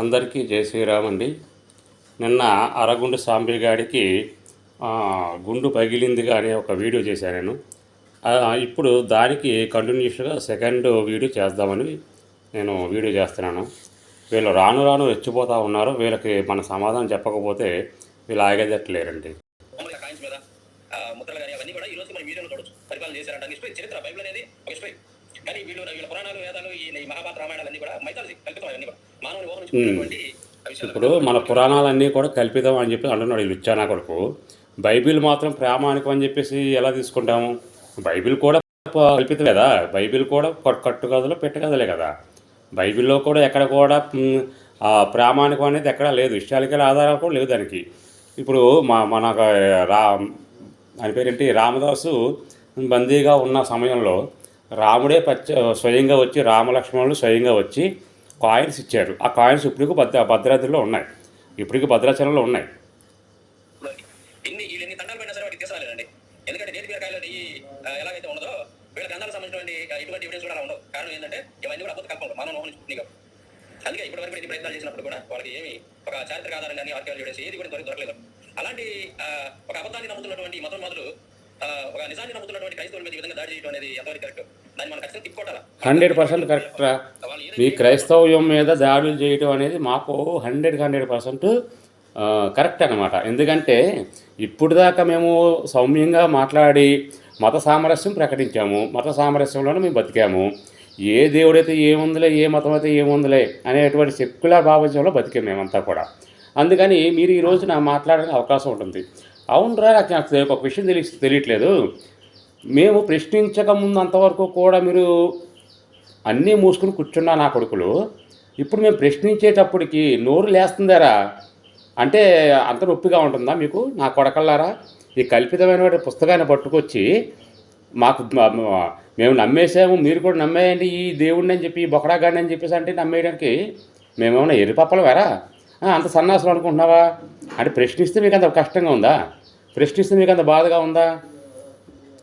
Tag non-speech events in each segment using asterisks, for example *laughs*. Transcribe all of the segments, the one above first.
అందరికీ జై శ్రీరామ్ అండి. నిన్న అరగుండు సాంబిగాడికి గుండు పగిలిందిగా అనే ఒక వీడియో చేశాను నేను. ఇప్పుడు దానికి కంటిన్యూస్గా సెకండ్ వీడియో చేద్దామని నేను వీడియో చేస్తున్నాను. వీళ్ళు రాను రాను రెచ్చిపోతూ ఉన్నారు. వీళ్ళకి మన సమాధానం చెప్పకపోతే వీళ్ళు ఆగేదట్లేరండి. చరిత్ర బైబిల్ అనేది కానీ వీళ్ళు వీళ్ళ పురాణాలు వేదాలు ఈ మహాభారత రామాయణాలు అన్ని కూడా మైథాలజీ కల్పితం అవన్నీ కూడా. మానవుని ఊహ నుంచి ఇప్పుడు మన పురాణాలన్నీ కూడా కల్పితం అని చెప్పి అంటున్నాడు ఈ లుచ్చానా కొడుకు. బైబిల్ మాత్రం ప్రామాణికం అని చెప్పేసి ఎలా తీసుకుంటాము? బైబిల్ కూడా కల్పితం కదా బైబిల్ కూడా కట్- కట్టుకథలు పెట్టకథలే కదా. బైబిల్లో కూడా ఎక్కడ కూడా ప్రామాణికం అనేది ఎక్కడ లేదు. హిస్టారికల్ ఆధారాలు కూడా లేవు దానికి. ఇప్పుడు మా మన రా ఆయన పేరేంటి? రామదాసు బందీగా ఉన్న సమయంలో రాముడే పచ్చ స్వయంగా వచ్చి రామలక్ష్మణులు స్వయంగా వచ్చి కాయిన్స్ ఇచ్చారు. ఆ కాయిన్స్ ఇప్పటికి భద్ర భద్రాద్రిలో ఉన్నాయి. ఇప్పటికి భద్రాచలంలో ఉన్నాయి. ఎన్ని వీళ్ళు ఎన్ని తండాలు పడినా ఎందుకంటే నేటి బీరకాయలు ఈ ఎలాగైతే ఉండదో వీళ్ళ గ్రంథాలకు సంబంధించినటువంటి ఆ, ఎటువంటి ఎవిడెన్స్ కూడా ఉండవు. కారణం ఏంటంటే ఇవన్నీ కూడా అద్భుత కల్పనలు. మానవ ఊహ అందుకే ఇప్పటి వరకు ఎన్ని ప్రయత్నాలు చేసినప్పుడు కూడా వాళ్ళకి ఏమి ఒక చారిత్రక ఆధారం కానీ ఆర్కియాలజీ ఎవిడెన్స్ ఏది కూడా దొరికి దొరకలేదు. అలాంటి ఆ, ఒక అబద్ధాన్ని నమ్ముతున్నటువంటి మతం మొదలు ఒక నిజాన్ని నమ్ముతున్నటువంటి క్రైస్తవుల మీద ఈ విధంగా దాడి చేయడం అనేది ఎంతవరకు కరెక్ట్? దాన్ని మనం ఖచ్చితంగా తిప్పుకోవాలా హండ్రెడ్ పర్సెంట్ కరెక్ట్ వాళ్ళు ఈ క్రైస్తవ్యం మీద దాడులు చేయటం అనేది మాకు హండ్రెడ్ హండ్రెడ్ పర్సెంట్ కరెక్ట్ అనమాట ఎందుకంటే ఇప్పుడు దాకా మేము సౌమ్యంగా మాట్లాడి మత సామరస్యం ప్రకటించాము. మత సామరస్యంలోనే మేము బతికాము. ఏ దేవుడైతే ఏముందిలే ఏ మతం అయితే ఏముందిలే అనేటువంటి సెక్యులర్ భావజంలో బతికాము మేమంతా కూడా. అందుకని మీరు ఈ రోజున మాట్లాడడానికి అవకాశం ఉంటుంది. అవునరా నాకు నాకు ఒక విషయం తెలియ తెలియట్లేదు. మేము ప్రశ్నించక ముందు అంతవరకు కూడా మీరు అన్నీ మూసుకుని కూర్చున్నా నా కొడుకులు. ఇప్పుడు మేము ప్రశ్నించేటప్పటికి నోరు లేస్తుందారా? అంటే అంత నొప్పిగా ఉంటుందా మీకు? నా కొడకల్లారా ఈ కల్పితమైన పుస్తకాన్ని పట్టుకొచ్చి మాకు మేము నమ్మేసాము మీరు కూడా నమ్మేయండి ఈ దేవుడిని అని చెప్పి ఈ బొకడాగాడిని అని చెప్పేసి అంటే నమ్మేయడానికి మేమేమైనా ఎరిపప్పలు వేరా అంత సన్నాసులు అనుకుంటున్నావా? అంటే ప్రశ్నిస్తే మీకు అంత కష్టంగా ఉందా? ప్రశ్నిస్తే మీకు అంత బాధగా ఉందా?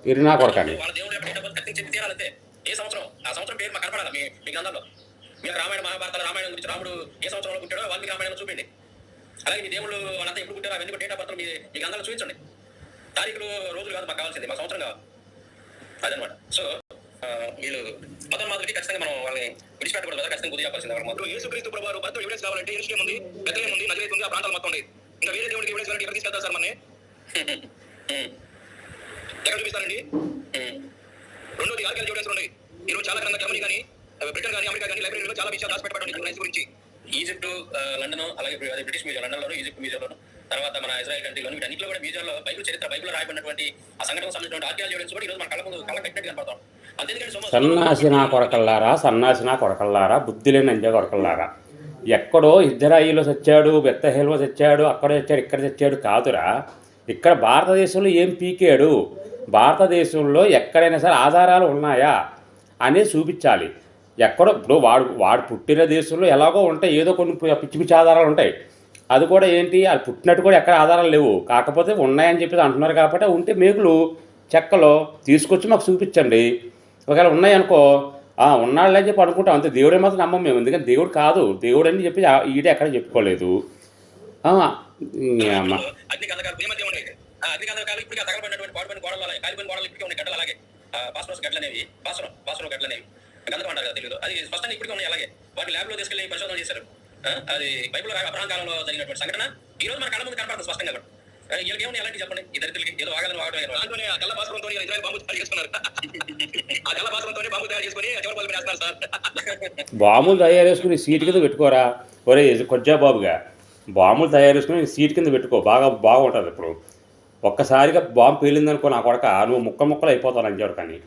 ఇరి నా కొడకండి వాళ్ళ దేవుడు ఎప్పుడు డబ్బులు కత్తికి చెప్పి తీరాలంతే ఏ సంవత్సరం? ఆ సంవత్సరం పేరు మాకు కనపడాలి మీ మీ గ్రంథంలో? మీకు రామాయణ మహాభారతాల రామాయణం గురించి రాముడు ఏ సంవత్సరంలో పుట్టాడో వాల్మీకి రామాయణం చూపిండి అలాగే మీ దేవుళ్ళు వాళ్ళంతా ఎప్పుడు పుట్టారో అవన్నీ డేటా పత్రం మీ మీ గ్రంథంలో చూపించండి. తారీఖులు రోజులు కాదు మాకు కావాల్సింది మా సంవత్సరం కావాలి. అదనమాట సో వీళ్ళు మతం మాదిరికి ఖచ్చితంగా మనం వాళ్ళని విడిచిపెట్టకూడదు కదా ఖచ్చితంగా బుద్ధి చెప్పాల్సింది వాళ్ళ మొత్తం యేసుక్రీస్తు ప్రభావం ఎవిడెన్స్ కావాలంటే ఉంది ఉంది నజరేత్ ఉంది ఆ ప్రాంతాలు మొత్తం ఉంది. ఇంకా వేరే దేవుడికి ఎవిడెన్స్ కావాలంటే ఎక్కడ తీసుకెళ్తారు సార్ మనని? ఎక్కడ చూపిస్తారండి రెండోది ఉన్నాయి ఈ రోజు చాలా గ్రంథ జర్మనీ కానీ బ్రిటన్ కానీ అమెరికా కానీ లైబ్రరీలో చాలా విషయాలు దాచిపెట్టబడి ఉన్నాయి. గురించి. ఈజిప్ట్ లండన్ అలాగే బ్రిటిష్ మ్యూజియం లండన్ లోను ఈజిప్ట్ మ్యూజియం లోను తర్వాత మన ఇజ్రాయల్ కంట్రీలోను వీటన్నిటిలో కూడా మ్యూజియంలో బైబిల్ చరిత్ర బైబిల్ రాయబడినటువంటి ఆ సంఘటనకు సంబంధించిన ఆర్కియల్ ఎవిడెన్స్ కూడా ఈ రోజు మన కళ్ళ ముందు కళ్ళ కట్టినట్టు కనపడతాం అంతేందుకంటే సుమ- సన్నాసి నా కొడకల్లారా సన్నాసి నా కొడకల్లారా బుద్ధి లేని అంజ కొడకల్లారా. ఎక్కడో ఇజ్రాయిల్లో చచ్చాడు బెత్తహేల్లో చచ్చాడు అక్కడ చచ్చాడు ఇక్కడ చచ్చాడు కాదురా. ఇక్కడ భారతదేశంలో ఏం పీకాడు? భారతదేశంలో ఎక్కడైనా సరే ఆధారాలు ఉన్నాయా అనేది చూపించాలి. ఎక్కడో ఇప్పుడు వాడు వాడు పుట్టిన దేశంలో ఎలాగో ఉంటాయి ఏదో కొన్ని పిచ్చి పిచ్చి ఆధారాలు ఉంటాయి. అది కూడా ఏంటి? అది పుట్టినట్టు కూడా ఎక్కడ ఆధారాలు లేవు. కాకపోతే ఉన్నాయని చెప్పేసి అంటున్నారు కాబట్టి ఉంటే మేకులు చెక్కలో తీసుకొచ్చి మాకు చూపించండి. ఒకవేళ ఉన్నాయనుకో ఉన్నాళ్ళని అని చెప్పి అనుకుంటాం. అంతే దేవుడే మాత్రం నమ్మం మేము. ఎందుకంటే దేవుడు కాదు. దేవుడు అని చెప్పి ఈడే ఎక్కడ చెప్పుకోలేదు. అగ్ని గంధకాలు ఈ మధ్య ఉన్నాయి. అగ్ని గంధకాలు ఇప్పటికీ తగలబడినటువంటి పాడుపడిన గోడలు అలాగే కాలిపోయిన గోడలు ఇప్పటికీ ఉన్నాయి గడ్డలు అలాగే పాస్పోర్ట్స్ గడ్డలు అనేవి గడ్డలు అనేవి. గంధకం అంటారు తెలుగులో అది స్పష్టంగా ఇప్పటికీ ఉన్నాయి అలాగే. వాటి ల్యాబ్లో తీసుకెళ్ళి పరిశోధన చేశారు. అది బైబిల్ అబ్రహం కాలంలో జరిగినటువంటి సంఘటన. ఈ రోజు మన కళ్ళ ముందు కనపడుతుంది స్పష్టంగా కూడా. వీళ్ళకి ఎలాంటి చెప్పండి? ఈ దరిద్రులకి ఏదో ఆ బాంబు తయారు చేసుకున్నారు. ఆ బాంబు తయారు చేసుకుని చివరి పలుపు వేస్తున్నారు సార్. బాంబులు తయారు చేసుకుని సీట్ కింద పెట్టుకోరా? ఒరే కొజ్జా బాబుగా. బాంబులు తయారు చేసుకుని సీట్ కింద పెట్టుకో. బాగా బాగుంటుంది ఇప్పుడు. ఒక్కసారిగా బాంబు పేలిందనుకో నా కొడక. నువ్వు ముక్క ముక్కలు అయిపోతావు అని. కానీ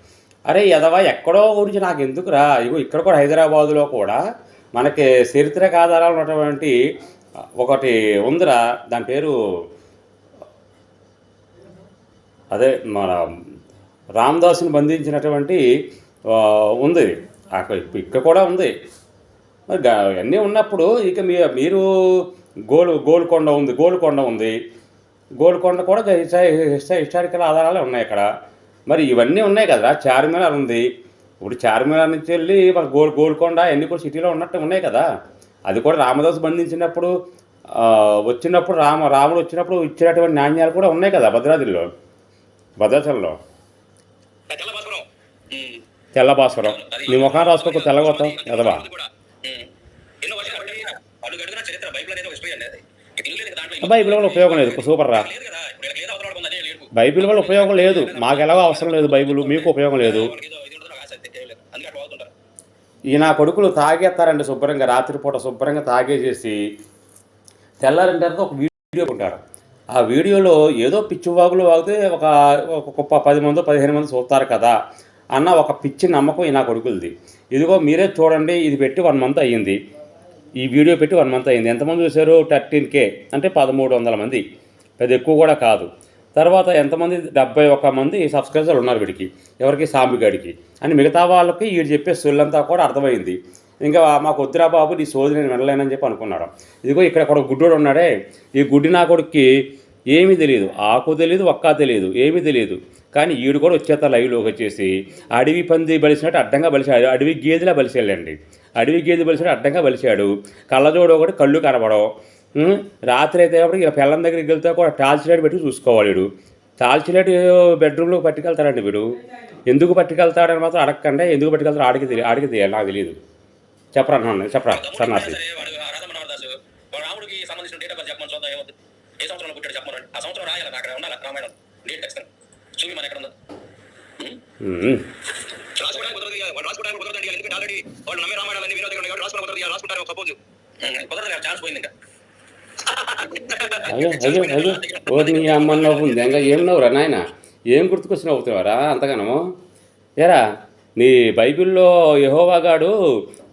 అరే ఎదవా ఎక్కడో గురించి నాకు ఎందుకురా? ఇగో ఇక్కడ కూడా హైదరాబాదులో కూడా మనకి చరిత్రక ఆధారాలు ఉన్నటువంటి ఒకటి ఉందిరా. దాని పేరు అదే మన రామదాసుని బంధించినటువంటి ఉంది. అక్కడ ఇక్కడ కూడా ఉంది. మరి అన్నీ ఉన్నప్పుడు ఇక మీరు గోల్ గోల్కొండ ఉంది గోల్కొండ ఉంది. గోల్కొండ కూడా హిస్టారికల్ ఆధారాలు ఉన్నాయి ఇక్కడ మరి ఇవన్నీ ఉన్నాయి కదా చార్మినార్ ఉంది. ఇప్పుడు చార్మినార్ నుంచి వెళ్ళి మన గోల్ గోల్కొండ అన్నీ కూడా సిటీలో ఉన్నట్టు ఉన్నాయి కదా. అది కూడా రామదాసు బంధించినప్పుడు వచ్చినప్పుడు రామ రాముడు వచ్చినప్పుడు ఇచ్చినటువంటి నాణ్యాలు కూడా ఉన్నాయి కదా భద్రాద్రిలో భద్రాచలంలో. తెల్ల భాస్కరం ఉమ్. తెల్ల భాస్వరం నీ ముఖం రాసుకోక తెల్లగొత్తాం ఎదవా అది కూడా. ఉమ్. ఎన్నో వర్షాలు పట్టి అడుగు అడుగున చరిత్ర బైబిల్ అనేది ఒక హిస్టరీ అనేది ఇక ఇల్లు లేదు దాంట్లో బైబిల్ వల్ల ఉపయోగం లేదు. సూపర్ రా. బైబిల్ వల్ల ఉపయోగం లేదు. మాకు ఎలాగో అవసరం లేదు బైబిల్. మీకు ఉపయోగం లేదు. ఈ నా కొడుకులు తాగేస్తారండి శుభ్రంగా. రాత్రిపూట శుభ్రంగా తాగేసేసి తెల్లారిన తర్వాత ఒక వీడియో ఉంటారు ఆ వీడియోలో ఏదో పిచ్చి వాగులు వాగితే ఒక ఒక గొప్ప పది మంది పదిహేను మంది చూస్తారు కదా అన్న ఒక పిచ్చి నమ్మకం ఈ నా కొడుకులది. ఇదిగో మీరే చూడండి. ఇది పెట్టి వన్ మంత్ అయ్యింది. ఈ వీడియో పెట్టి వన్ మంత్ అయింది. ఎంతమంది చూశారు? Thirteen K. అంటే పదమూడు వందల మంది. పెద్ద ఎక్కువ కూడా కాదు. తర్వాత ఎంతమంది? డెబ్బై ఒక్క మంది సబ్స్క్రైబర్లు ఉన్నారు వీడికి. ఎవరికి? సాంబిగాడికి అని మిగతా వాళ్ళకి వీడు చెప్పే సొల్లంతా కూడా అర్థమైంది. ఇంకా మాకు వద్దురా బాబు నీ సోది నేను వినలేనని చెప్పి అనుకున్నాడు. ఇదిగో ఇక్కడ ఒక గుడ్డోడు ఉన్నాడే. ఈ గుడ్డి నా కొడుక్కి ఏమీ తెలియదు. ఆకు తెలియదు ఒక్క తెలియదు ఏమీ తెలియదు. కానీ ఈడు కూడా వచ్చేత లైవ్లోకి వచ్చేసి అడవి పంది బలిసినట్టు అడ్డంగా బలిసాడు అడవి గేదెలా బలిసేళ్ళండి అడవి గేదె బలిసినట్టు అడ్డంగా బలిసాడు కళ్ళజోడు ఒకటి కళ్ళు కనబడవు. రాత్రి అయితే అప్పుడు ఇలా పిల్లం దగ్గరికి వెళ్తే కూడా టార్చ్ లైట్ పెట్టి చూసుకోవాలి వీడు. టార్చ్ లైట్ బెడ్రూమ్లోకి పట్టుకెళ్తాడండి వీడు. ఎందుకు పట్టుకెళ్తాడని మాత్రం అడగకండి. ఎందుకు పట్టుకెళ్తాడు ఆడికి తెలియదు ఆడికి తెలియాలి నాకు తెలియదు చెప్పరా చెప్పరా సన్నాసి సరే వాడు రాధా మనోహర్ దాసు వాడు రాముడికి సంబంధించిన డేట్ ఆఫ్ బర్త్ చెప్పమని చూద్దాం ఏమవుతుంది ఏ సంవత్సరంలో పుట్టాడు చెప్పమని ఆ సంవత్సరం రాయాలి నాకు ఉండాలి? రామాయణం. డేట్ ఖచ్చితంగా. చూపి మన ఎక్కడ ఉందో ఉం. రాసుకోవడానికి కుదరదు ఇక. వాడు రాసుకోవడానికి కుదరదండి ఇక. ఎందుకంటే ఆల్రెడీ వాళ్ళు నమ్మే రామాయణాలన్నీ వినోదం కాబట్టి రాసుకోవడానికి కుదరదు ఇక. రాసుకుంటారు సపోజ్ *laughs* కుదరదు ఛాన్స్ పోయింది ఇంకా. అయ్యో అయ్యో *laughs* అయ్యో. ఓ నీ అమ్మ నవ్వు ఉంది. ఇంకా ఏం నవ్వురా నాయన? ఏం గుర్తుకొచ్చి అంతగానము. ఏరా నీ బైబిల్లో యహోవాగాడు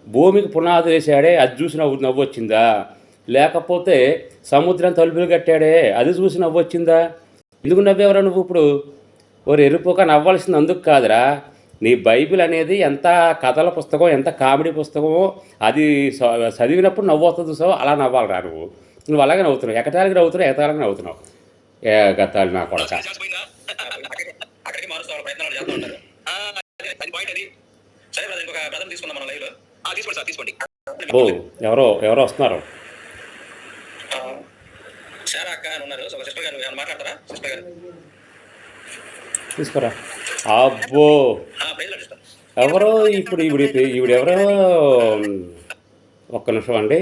భూమికి పునాది వేసాడే అది చూసి నవ్వు నవ్వు వచ్చిందా లేకపోతే సముద్రం తలుపులు కట్టాడే అది చూసి నవ్వొచ్చిందా? ఎందుకు నవ్వేవరా నువ్వు ఇప్పుడు? ఓరు ఎరుపుక నవ్వాల్సింది అందుకు కాదురా. నీ బైబిల్ అనేది ఎంత కథల పుస్తకం ఎంత కామెడీ పుస్తకమో అది చదివినప్పుడు నవ్వు వస్తుంది సో అలా నవ్వాలిరా నువ్వు. నువ్వు అలాగే నవ్వుతున్నావు. ఎకటాలకి నవ్వుతున్నావు ఎకటాలకి నవ్వుతున్నావు. ఏ గతాలు నా కొడక. ఓ ఎవరో ఎవరో వస్తున్నారు. సారా అక్క అని ఉన్నారు. సో ఒక సిస్టర్ గారు ఏమైనా మాట్లాడతారా? సిస్టర్ గారు. తీసుకురా. అబ్బో. ఎవరో ఇప్పుడు ఈవిడ ఈవిడ ఎవరో ఒక్క నిమిషం అండి.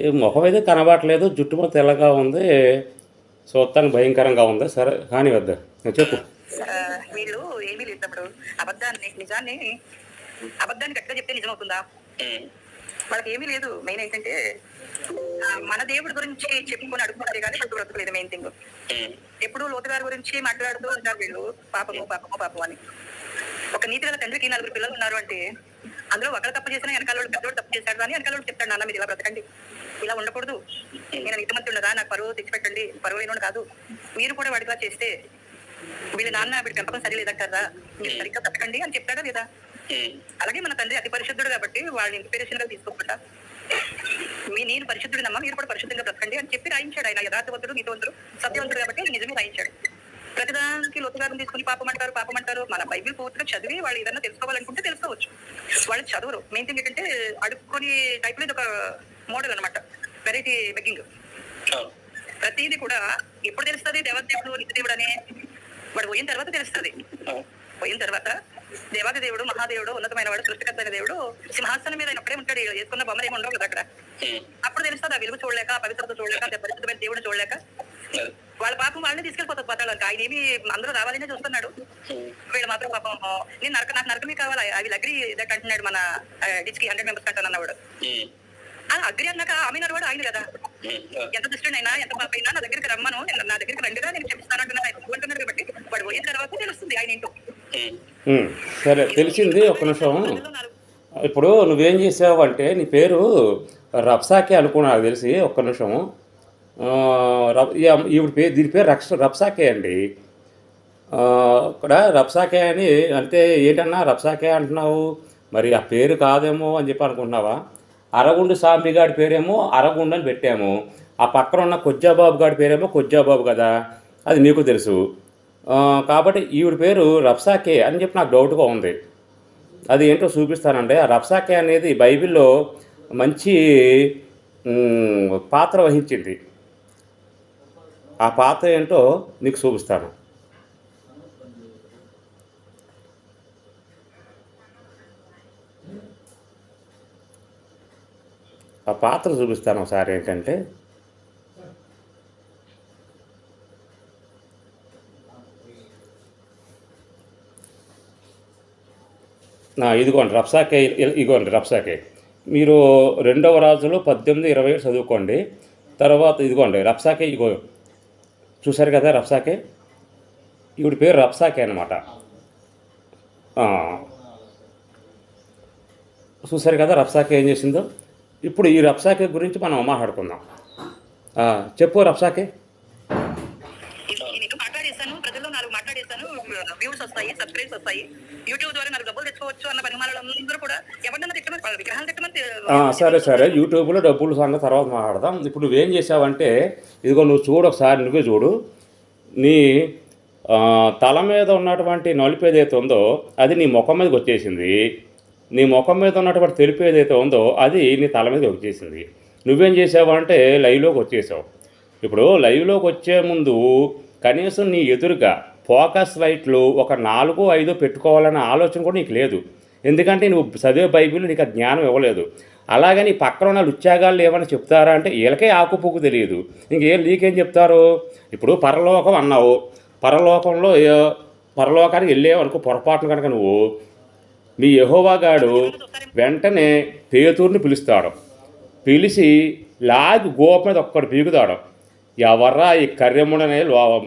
ఏ ముఖం అయితే కనబడట్లేదు. జుట్టు మొత్తం తెల్లగా ఉంది. చూస్తానికి భయంకరంగా ఉంది. సరే కానీ వద్ద. చెప్పు. వీళ్ళు ఏమీ లేదు అబద్ధాన్ని నిజాన్ని అబద్ధాన్ని గట్టిగా చెప్తే నిజమవుతుందా? వాళ్ళకి ఏమీ లేదు. మెయిన్ ఏంటంటే మన దేవుడి గురించి చెప్పుకొని అడుగుతారే కానీ ఇప్పుడు బ్రతకలేదు మెయిన్ థింగ్. ఎప్పుడు లోతు గారి గురించి మాట్లాడుతూ ఉంటారు వీళ్ళు. పాపము పాపము పాపం అని. ఒక నీతి గల తండ్రికి నలుగురు పిల్లలు ఉన్నారు అంటే అందులో ఒకరు తప్పు చేసినా వెనకాల పెద్దోడు తప్పు చేశాడు అని వెనకాల చెప్తాడు. నాన్న మీరు ఇలా బ్రతకండి. ఇలా ఉండకూడదు. నేను నీతిమంతి ఉండదా నాకు పరువు తెచ్చిపెట్టండి. పరువు లేనోడు కాదు. మీరు కూడా వాడిగా చేస్తే వీళ్ళ నాన్న వీడి పెంపకం సరిలేదంటారా? మీరు సరిగ్గా బ్రతకండి అని చెప్తాడా లేదా? అలాగే మన తండ్రి అతి పరిశుద్ధుడు కాబట్టి వాళ్ళ ఇన్స్పిరేషన్గా తీసుకోకుండా మీ నేను పరిశుద్ధుడినమ్మా మీరు కూడా పరిశుద్ధంగా బ్రతకండి అని చెప్పి రాయించాడు ఆయన యథార్థవంతుడు నీతివంతుడు సత్యవంతుడు కాబట్టి నిజమే రాయించాడు. ప్రతిదానికి లోతుగారం తీసుకుని పాపం అంటారు పాపం అంటారు మన బైబిల్ పూర్తిగా చదివి వాళ్ళు ఏదన్నా తెలుసుకోవాలనుకుంటే తెలుసుకోవచ్చు. వాళ్ళు చదవరు. మెయిన్ థింగ్ ఏంటంటే అడుక్కొని టైప్లో ఇది ఒక మోడల్ అనమాట వెరైటీ బెగ్గింగ్ ప్రతిదీ కూడా ఎప్పుడు తెలుస్తుంది? దేవదేవుడు నిత్యదేవుడు అని వాడు పోయిన తర్వాత తెలుస్తుంది. పోయిన తర్వాత దేవాది దేవుడు మహాదేవుడు ఉన్నతమైన వాడు సృష్టికర్త అయిన దేవుడు సింహాసనం మీద అక్కడే ఉంటాడు. ఈడ చేసుకున్న బొమ్మలు ఏమి ఉండవు కదా అక్కడ. అప్పుడు తెలుస్తుంది ఆ వెలుగు చూడలేక పవిత్రత చూడలేక పరిశుద్ధమైన దేవుడు చూడలేక. వాళ్ళ పాపం వాళ్ళని తీసుకెళ్ళిపోతారు పాతాళానికి. ఆయన ఏమి అందరూ రావాలనే చూస్తున్నాడు. వీళ్ళు మాత్రం పాపం నేను నరక నాకు నరకమే కావాలి? విల్ అగ్రీ దట్ అంటున్నాడు మన డిచ్కి హండ్రెడ్ మెంబర్స్ కంటాను అన్నవాడు ఆ అగ్రి అన్నాక ఆమె వాడు ఆయన కదా. ఎంత దుష్టుడైనా ఎంత పాపైనా నా దగ్గరికి రమ్మను. నేను- నా దగ్గరికి రండిగా నేను చెప్తానంటున్నాను ఆయన. అంటున్నాడు కాబట్టి వాడు పోయిన తర్వాత తెలుస్తుంది ఆయన ఏంటో. ఉమ్, సరే తెలిసింది ఒక్క నిమిషం. ఇప్పుడు నువ్వేం చేసావు అంటే నీ పేరు రప్సాకే అనుకున్నా నాకు తెలిసి ఒక్క నిమిషం. ఈవిడ పేరు దీని పేరు రక్ష రప్సాకే అండి. ఇక్కడ రప్సాకే అని అంటే ఏంటన్నా రప్సాకే అంటున్నావు? మరి ఆ పేరు కాదేమో అని చెప్పి అనుకుంటున్నావా? అరగుండు సాంబి గారి పేరేమో అరగుండు అని పెట్టాము. ఆ పక్కన ఉన్న కొజ్జాబాబు గారి పేరేమో కొజ్జాబాబు కదా అది మీకు తెలుసు. కాబట్టి ఈవిడ పేరు రప్సాకే అని చెప్పి నాకు డౌట్గా ఉంది. అది ఏంటో చూపిస్తానండి. ఆ రప్సాకే అనేది బైబిల్లో మంచి పాత్ర వహించింది. ఆ పాత్ర ఏంటో నీకు చూపిస్తాను. ఆ పాత్ర చూపిస్తాను ఒకసారి ఏంటంటే ఇదిగోండి రప్సాకే ఇదిగోండి రప్సాకే. మీరు రెండవ రాజులు పద్దెనిమిది ఇరవై ఏడు చదువుకోండి. తర్వాత ఇదిగోండి రప్సాకే ఇగో చూశారు కదా రప్సాకే? ఈవిడ పేరు రప్సాకే అనమాట చూశారు కదా రప్సాకే ఏం చేసిందో? ఇప్పుడు ఈ రప్సాకే గురించి మనం మాట్లాడుకుందాం. చెప్పు రప్సాకే ఇది నేను మాట్లాడేశాను ప్రజల్లో నాలుగు మాట్లాడేశాను వ్యూస్ వస్తాయి సబ్స్క్రైబ్స్ వస్తాయి. యూట్యూబ్ ద్వారా నాకు డబ్బులు తెచ్చుకోవచ్చు అన్న పరిమాణాలు అందరూ కూడా ఎవరినైనా తిట్టమని విగ్రహాలు తిట్టమని ఆ, సరే సరే. యూట్యూబ్లో డబ్బులు సంగతి తర్వాత మాట్లాడదాం. ఇప్పుడు నువ్వేం చేసావంటే ఇదిగో నువ్వు చూడు ఒకసారి నువ్వే చూడు. నీ తల మీద ఉన్నటువంటి నలుపు ఏదైతే ఉందో అది నీ ముఖం మీదకి వచ్చేసింది. నీ ముఖం మీద ఉన్నటువంటి తెలుపు ఏదైతే ఉందో అది నీ తల మీదకి వచ్చేసింది. నువ్వేం చేసావు అంటే లైవ్లోకి వచ్చేసావు. ఇప్పుడు లైవ్లోకి వచ్చే ముందు కనీసం నీ ఎదురుగా ఫోకస్ లైట్లు ఒక నాలుగు ఐదు పెట్టుకోవాలన్న ఆలోచన కూడా నీకు లేదు. ఎందుకంటే నువ్వు చదివే బైబిల్ నీకు ఆ జ్ఞానం ఇవ్వలేదు. అలాగని నీ పక్కన ఉన్న ఉత్సాగాలు ఏమైనా చెప్తారా అంటే వీళ్ళకే ఆకుపోకు తెలియదు. ఇంకేం నీకేం చెప్తారు? ఇప్పుడు పరలోకం అన్నావు. పరలోకంలో పరలోకానికి వెళ్ళేవనుకో పొరపాటును పొరపాటున కనుక నువ్వు మీ యహోవాగాడు వెంటనే పేతూరుని పిలుస్తాడు. పిలిచి లాగి గోప మీద ఒక్కడు పీకుతాడు. ఎవర్రా ఈ కర్రెముడనే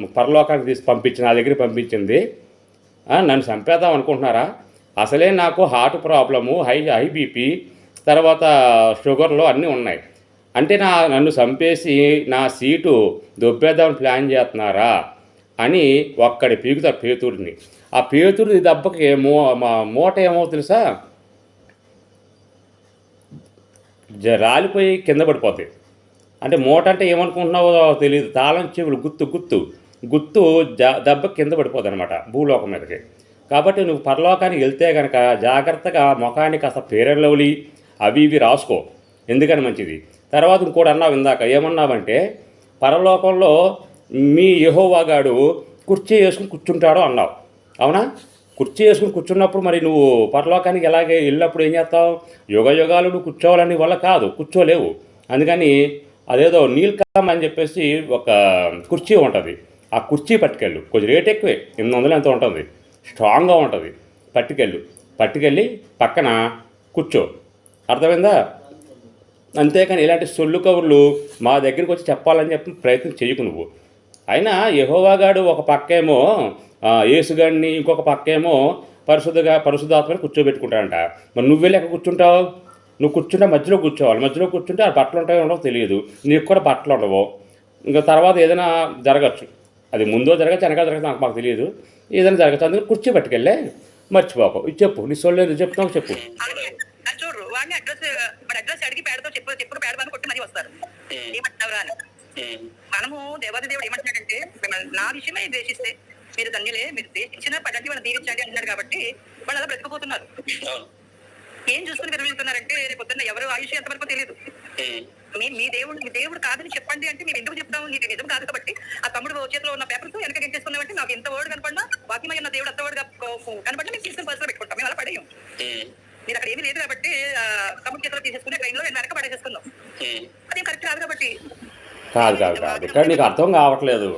పరలోకానికి తీసి పంపించి నా దగ్గర పంపించింది? నన్ను చంపేద్దాం అనుకుంటున్నారా? అసలే నాకు heart problem high high BP తర్వాత షుగర్లు అన్నీ ఉన్నాయి. అంటే నా నన్ను చంపేసి నా సీటు దొబ్బేద్దామని ప్లాన్ చేస్తున్నారా? అని ఒక్కడి పీకుతారు పేతుడిని. ఆ పేతుడి దెబ్బకి మూ మా మూట ఏమో తెలుసా? జ రాలిపోయి కింద పడిపోతాయి అంటే మూట అంటే ఏమనుకుంటున్నావో తెలియదు తాళం చెవులు గుత్తు గుత్తు. గుత్తు జా దెబ్బ కింద పడిపోద్ది అనమాట భూలోకం మీదకి. కాబట్టి నువ్వు పరలోకానికి వెళ్తే కనుక జాగ్రత్తగా ముఖానికి కాస్త పేరెళ్ళవలి అవి ఇవి రాసుకో. ఎందుకని మంచిది? తర్వాత ఇంకోటి అన్నావు ఇందాక ఏమన్నావంటే పరలోకంలో మీ యహోవాగాడు కుర్చీ వేసుకుని కూర్చుంటాడు అన్నావు. అవునా? కుర్చీ వేసుకుని కూర్చున్నప్పుడు మరి నువ్వు పరలోకానికి ఎలాగే వెళ్ళినప్పుడు ఏం చేస్తావు? యుగ యుగాలు నువ్వు కూర్చోవాలని వల్ల కాదు కూర్చోలేవు. అందుకని అదేదో నీల్కామ్ అని చెప్పేసి ఒక కుర్చీ ఉంటుంది. ఆ కుర్చీ పట్టుకెళ్ళు. కొంచెం రేట్ ఎక్కువే. ఎనిమిది వందలు ఎంత ఉంటుంది. స్ట్రాంగ్గా ఉంటుంది. పట్టుకెళ్ళు. పట్టుకెళ్ళి పక్కన కూర్చో. అర్థమైందా? అంతేకాని ఇలాంటి సొల్లు కబుర్లు మా దగ్గరికి వచ్చి చెప్పాలని చెప్పి ప్రయత్నం చేయకు నువ్వు. అయినా యహోవాగాడు ఒక పక్కేమో యేసుగాడిని ఇంకొక పక్కేమో పరిశుద్ధగా పరిశుద్ధాత్మని కూర్చోబెట్టుకుంటాడంట. మరి నువ్వు వెళ్ళి ఎక్కడ కూర్చుంటావు? నువ్వు కూర్చుంటే మధ్యలో కూర్చోవాలి. మధ్యలో కూర్చుంటే ఆ బట్టలు ఉంటాయో ఉండవో తెలియదు. నీకు కూడా బట్టలు ఉండవు. ఇంకా తర్వాత ఏదైనా జరగచ్చు. అది ముందో జరగచ్చు వెనక జరగచ్చు నాకు మాకు తెలియదు. ఏదైనా జరగచ్చు. అందుకని కుర్చీ పట్టుకెళ్ళే మర్చిపోకు. ఇది చెప్పు. నీ అడ్రస్ అడిగి పేడతో చెప్పు మనము దేవాది దేవుడు ఏమంటున్నాడంటే మిమ్మల్ని నా విషయమై ద్వేషిస్తే మీరు ధన్యులే మీరు ద్వేషించిన పద్ధతి వాళ్ళని దీవించండి అంటున్నారు కాబట్టి వాళ్ళు అలా బ్రతికిపోతున్నారు. ఏం చూసుకుని విరమిస్తున్నారంటే రేపు పొద్దున్న ఎవరు ఆయుష్ ఎంతవరకు తెలియదు. మీ మీ దేవుడు మీ దేవుడు కాదని చెప్పండి అంటే మీరు ఎందుకు చెప్తాము నీకు నిజం కాదు కాబట్టి ఆ తమ్ముడు చేతిలో ఉన్న పేపర్తో వెనక గెంటేసుకున్నామంటే నాకు ఎంత వర్డ్ కనపడినా వాక్యమై ఉన్న దేవుడు అంత వర్డ్ కనపడినా మీకు తీసుకుని పర్సులో పెట్టుకుంటాం. మేము అలా పడేయం. మీరు అక్కడ ఏమీ లేదు కాబట్టి తమ్ముడు చేతిలో తీసేసుకునే ట్రైన్లో నేను వెనక పడేసేసుకున్నాం అదేం కరెక్ట్ కాదు కాబట్టి. కాదు కాదు కాదు. ఇక్కడ నీకు అర్థం కావట్లేదు.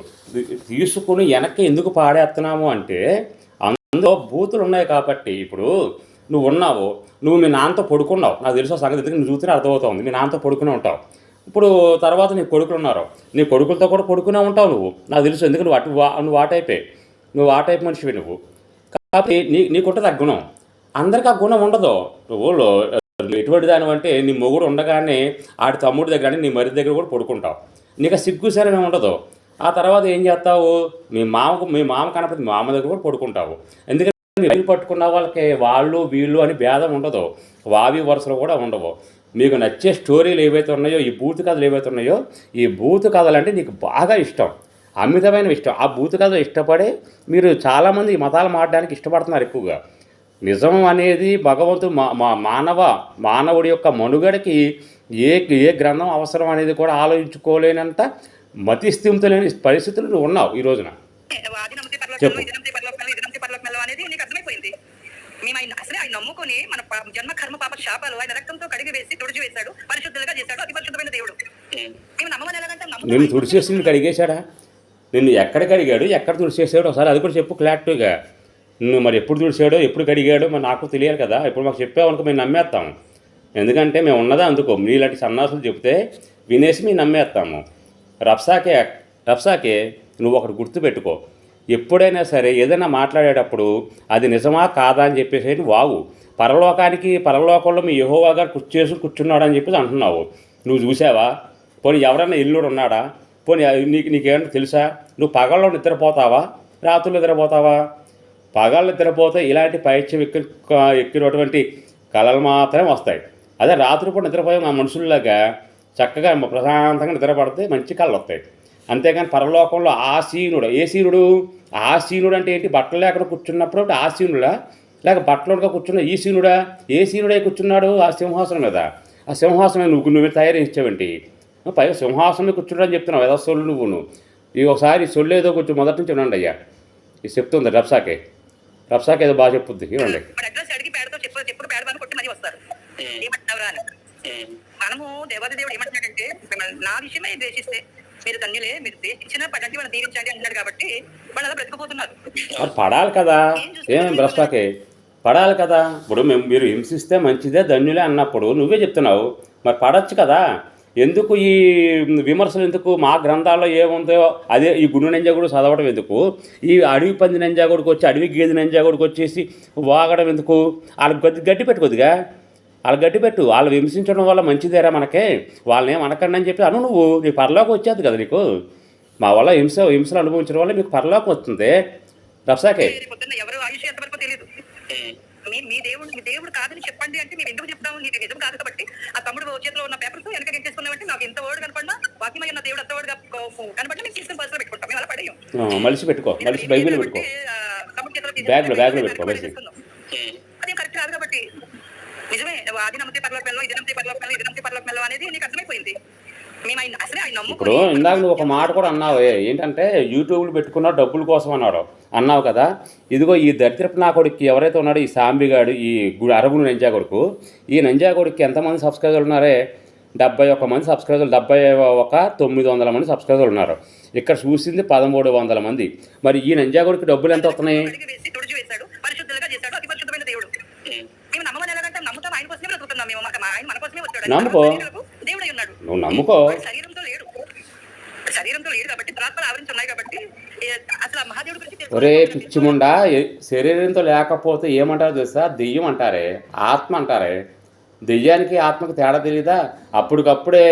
తీసుకుని వెనక్కి ఎందుకు పాడేస్తున్నాము అంటే అందులో బూతులు ఉన్నాయి కాబట్టి ఇప్పుడు నువ్వు ఉన్నావు నువ్వు మీ నాన్నతో పడుకున్నావు. నాకు తెలుసు సంగతి ఎందుకు నువ్వు చూస్తే అర్థమవుతుంది మీ నాన్నతో పడుకునే ఉంటావు. ఇప్పుడు తర్వాత నీ కొడుకులు ఉన్నారు. నీ కొడుకులతో కూడా పడుకునే ఉంటావు నువ్వు. నాకు తెలుసు ఎందుకు నువ్వు అటు వా- నువ్వు ఆ టైపే. నువ్వు ఆ టైప్ మనిషివి నువ్వు. కాబట్టి నీ నీకుంటుంది ఆ గుణం. అందరికీ ఆ గుణం ఉండదు. నువ్వు ఎటువంటి దాని అంటే నీ మొగుడు ఉండగానే ఆడి తమ్ముడి దగ్గర నీ మరి దగ్గర కూడా పడుకుంటావు. నీకు సిగ్గు సరే ఉండదు. ఆ తర్వాత ఏం చేస్తావు? మీ మామకు మీ మామ కనపడి మామ దగ్గర కూడా పడుకుంటావు. ఎందుకంటే రైలు పట్టుకున్న వాళ్ళకి వాళ్ళు వీళ్ళు అని భేదం ఉండదు. వావి వరుసలు కూడా ఉండవు. మీకు నచ్చే స్టోరీలు ఏవైతే ఉన్నాయో ఈ బూతు కథలు ఏవైతే ఉన్నాయో ఈ బూతు కథలు అంటే నీకు బాగా ఇష్టం. అమితమైన ఇష్టం. ఆ బూతు కథలు ఇష్టపడే మీరు చాలామంది మతాలు మారడానికి ఇష్టపడుతున్నారు ఎక్కువగా. నిజం అనేది భగవంతుడు మా మానవ మానవుడి యొక్క మనుగడకి ఏ ఏ గ్రంథం అవసరం అనేది కూడా ఆలోచించుకోలేనంత మతిస్థిమిత లేని పరిస్థితులు నువ్వు ఉన్నావు ఈ రోజున. చెప్పు. అనేది నీకు అర్థమైపోయింది. మేము ఆయన అసలే ఆయన నమ్ముకొని మన జన్మ కర్మ పాప శాపాలు ఆయన రక్తంతో కడిగి వేసి తుడిచి వేశాడు పరిశుద్ధులుగా చేశాడు అతి పరిశుద్ధమైన దేవుడు మేము ఎలాగంటే నమ్ముతాం. తుడిచేసి కడిగేశాడా? నిన్ను ఎక్కడ కడిగాడు? ఎక్కడ తుడిచేసాడు ఒకసారి అది కూడా చెప్పు క్లారిటీగా నువ్వు మరి ఎప్పుడు తుడిచాడో ఎప్పుడు కడిగాడో మరి నాకు తెలియాలి కదా. ఇప్పుడు మాకు చెప్పావనుకో మేము నమ్మేస్తాం. ఎందుకంటే మేము ఉన్నదా అందుకో. మీలాంటి సన్నాసులు చెప్తే వినేసి మేము నమ్మేస్తాము. రప్సాకే రప్సాకే నువ్వు ఒకటి గుర్తుపెట్టుకో ఎప్పుడైనా సరే ఏదైనా మాట్లాడేటప్పుడు అది నిజమా కాదా అని చెప్పేసి వావు పరలోకానికి పరలోకంలో మీ యహోవా గారు కూర్చేసి కూర్చున్నాడు అని చెప్పేసి అంటున్నావు. నువ్వు చూసావా? పోనీ ఎవరైనా ఇల్లుడు ఉన్నాడా? పోనీ అది నీకు నీకేమన్నా తెలుసా? నువ్వు పగల్లో నిద్రపోతావా? రాత్రులు నిద్రపోతావా? పగళ్ళు నిద్రపోతే ఇలాంటి పైత్యం ఎక్కి ఎక్కినటువంటి కళలు మాత్రమే వస్తాయి. అదే రాత్రిపూట నిద్రపోయే మా మనుషుల్లాగా చక్కగా ప్రశాంతంగా నిద్రపడితే మంచి కళ్ళు వస్తాయి అంతేగాని పరలోకంలో ఆసీనుడు ఏ సీనుడు? ఆసీనుడు అంటే ఏంటి? బట్టలు లేకుండా కూర్చున్నప్పుడు ఆ సీనుడా? లేక బట్టలుగా కూర్చున్న ఈ సీనుడా? ఏ సీనుడై కూర్చున్నాడు? ఆ సింహాసనం మీద ఆ సింహాసనం నువ్వు నువ్వు తయారు ఇచ్చావేంటి పైగా సింహాసనం మీద కూర్చున్నాడు అని చెప్తున్నావు. ఏదో సొల్లు నువ్వును. ఈ ఒకసారి సొల్లు ఏదో కొంచెం మొదటి నుంచి వినండి అయ్యా. ఇది చెప్తుంది రప్సాకే. రప్సాకే ఏదో బాగా చెప్పుద్ది. ఇవ్వండి మనము దేవాది దేవుడు ఏమంటున్నాడంటే నా విషయమై ద్వేషిస్తే మీరు ధన్యులే మీరు ద్వేషించిన పడండి మనం దీవించండి అంటున్నాడు కాబట్టి వాళ్ళు అలా బ్రతికిపోతున్నారు. పడాలి కదా. ఏమేమి భ్రష్టాకే పడాలి కదా. ఇప్పుడు మేము మీరు హింసిస్తే మంచిదే ధన్యులే అన్నప్పుడు నువ్వే చెప్తున్నావు. మరి పడచ్చు కదా. ఎందుకు ఈ విమర్శలు ఎందుకు? మా గ్రంథాల్లో ఏముందో అదే ఈ గుండు నెంజాగుడు చదవడం ఎందుకు? ఈ అడవి పంది నెంజాగుడికి వచ్చి అడవి గేదె నెంజాగుడికి వచ్చేసి వాగడం ఎందుకు? వాళ్ళకి గడ్డి గడ్డి పెట్టుకోదిగా. వాళ్ళు గడ్డి పెట్టు వాళ్ళు విమర్శించడం వల్ల మంచిదేరా మనకే. వాళ్ళని ఏం అనకండి అని చెప్పి అను నువ్వు నీ పరలోకి వచ్చేది కదా నీకు. మా వల్ల హింస హింసలు అనుభవించడం వల్ల మీకు పరలోకి వస్తుంది. ఎవరు ఆయుష్ ఎంతవరకు తెలియదు మీ మీ దేవుడు మీ దేవుడు కాదని చెప్పండి అంటే మేము ఎందుకు చెప్తాము? నీకు నిజం కాదు కాబట్టి. ఆ తమ్ముడు చేతిలో ఉన్న పేపర్స్ వెనక నాకు ఎంత వర్డ్ కనపడినా వాక్యమై ఉన్న దేవుడు అంత వర్డ్ కనపడినా మేము తీసుకుని బస్సులో పెట్టుకుంటాం. మేము అలా పడేయం. ఆ, మలిసి పెట్టుకో మలిసి బైబిల్ పెట్టుకో. తమ్ముడు చేతిలో బ్యాగ్లో- బ్యాగ్లో పెట్టుకో. అది కరెక్ట్ కాదు కాబట్టి. నిజమే ఆది నమ్మతి పర్లోకంలో ఇది నమ్మతి పర్లోకంలో ఇది నమ్మతి పర్లోకంలో అనేది నీకు అర్థమైపోయింది. ఇప్పుడు ఇందాక నువ్వు ఒక మాట కూడా అన్నావు ఏంటంటే యూట్యూబ్లు పెట్టుకున్నావు డబ్బుల కోసం అన్నాడు. అన్నావు కదా ఇదిగో ఈ దరిద్రపు నా కొడుకు ఎవరైతే ఉన్నాడో ఈ సాంబిగాడు ఈ అరగుడు నంజా కొడుకు ఈ నంజా కొడుకు ఎంతమంది సబ్స్క్రైబర్లు ఉన్నారే? డెబ్బై ఒక్క మంది సబ్స్క్రైబర్లు డెబ్బై ఒక తొమ్మిది వందల మంది సబ్స్క్రైబర్లు ఉన్నారు. ఇక్కడ చూసింది పదమూడు వందల మంది. మరి ఈ నంజా కొడుకు డబ్బులు ఎంత వస్తున్నాయి? నమ్ముతాం ఆయన కోసమే బ్రతుకుతున్నాం మేము. మాకు ఆయన మన కోసమే వచ్చాడు. నమ్ముకో. దేవుడై ఉన్నాడు. నువ్వు నమ్ముకో. శరీరంతో లేడు. శరీరంతో లేడు కాబట్టి ఆవరించి ఉన్నాయి కాబట్టి అసలు మహాదేవుడి గురించి ఒరే. పిచ్చిముండా శరీరంతో లేకపోతే ఏమంటారు తెలుసా? దెయ్యం అంటారే ఆత్మ అంటారే. దెయ్యానికి ఆత్మకి తేడా తెలియదా అప్పటికప్పుడే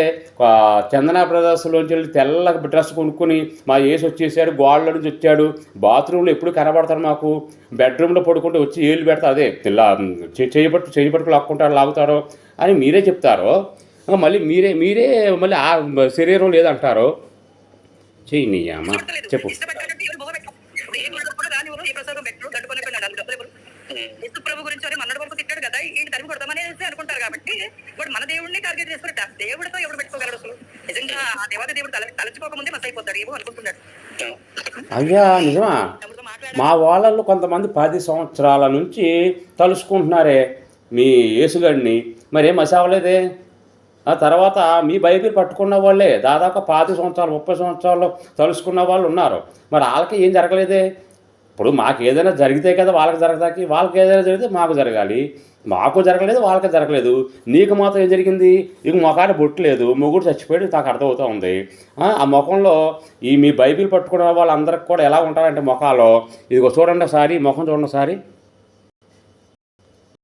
చందన బ్రదర్స్లోంచి వెళ్ళి తెల్ల డ్రెస్ కొనుక్కొని మా ఏసు వచ్చేసాడు గోడల నుంచి వచ్చాడు. బాత్రూంలో ఎప్పుడు కనబడతారు మాకు? బెడ్రూమ్లో పడుకుంటే వచ్చి ఏళ్ళు పెడతారు. అదే చేయబట్టు చేయబట్టుకు లాక్కుంటారు లాగుతారు అని మీరే చెప్తారు? మళ్ళీ మీరే మీరే మళ్ళీ ఆ శరీరం లేదంటారు? చెయ్యి అమ్మ. చెప్పు. యేసు ప్రభు గురించి అని మన్నటి వరకు తిట్టాడు కదా ఈ తరిమి కొడదామని అనుకుంటారు కాబట్టి వాడు మన దేవుడిని టార్గెట్ చేసుకుంటా దేవుడితో ఎవడు పెట్టుకోగలడు అసలు? నిజంగా ఆ దేవత దేవుడు తల తలచుకోకముందే మస్ అయిపోతాడు ఏమో అనుకుంటున్నాడు. అయ్యా నిజమా? మా వాళ్ళల్లో కొంతమంది పది సంవత్సరాల నుంచి తలుసుకుంటున్నారే మీ యేసుగడిని. మరేం మసావలేదే ఆ తర్వాత మీ బైబిల్ పట్టుకున్న వాళ్ళే దాదాపు పాతి సంవత్సరాలు ముప్పై సంవత్సరాలు తలుసుకున్న వాళ్ళు ఉన్నారు. మరి వాళ్ళకి ఏం జరగలేదే? ఇప్పుడు మాకు ఏదైనా జరిగితే కదా వాళ్ళకి జరగదాకి వాళ్ళకి ఏదైనా జరిగితే మాకు జరగాలి. మాకు జరగలేదు వాళ్ళకి జరగలేదు. నీకు మాత్రం ఏం జరిగింది? ఇక మొఖాన్ని బొట్టలేదు ముగ్గురు మొగుడు చచ్చిపోయాడు నాకు అర్థమవుతూ ఉంది. ఆ, ఆ ముఖంలో ఈ మీ బైబిల్ పట్టుకున్న వాళ్ళందరికి కూడా ఎలా ఉంటారంటే ముఖాలో ఇదిగో చూడండి ఒకసారి ముఖం చూడండి ఒకసారి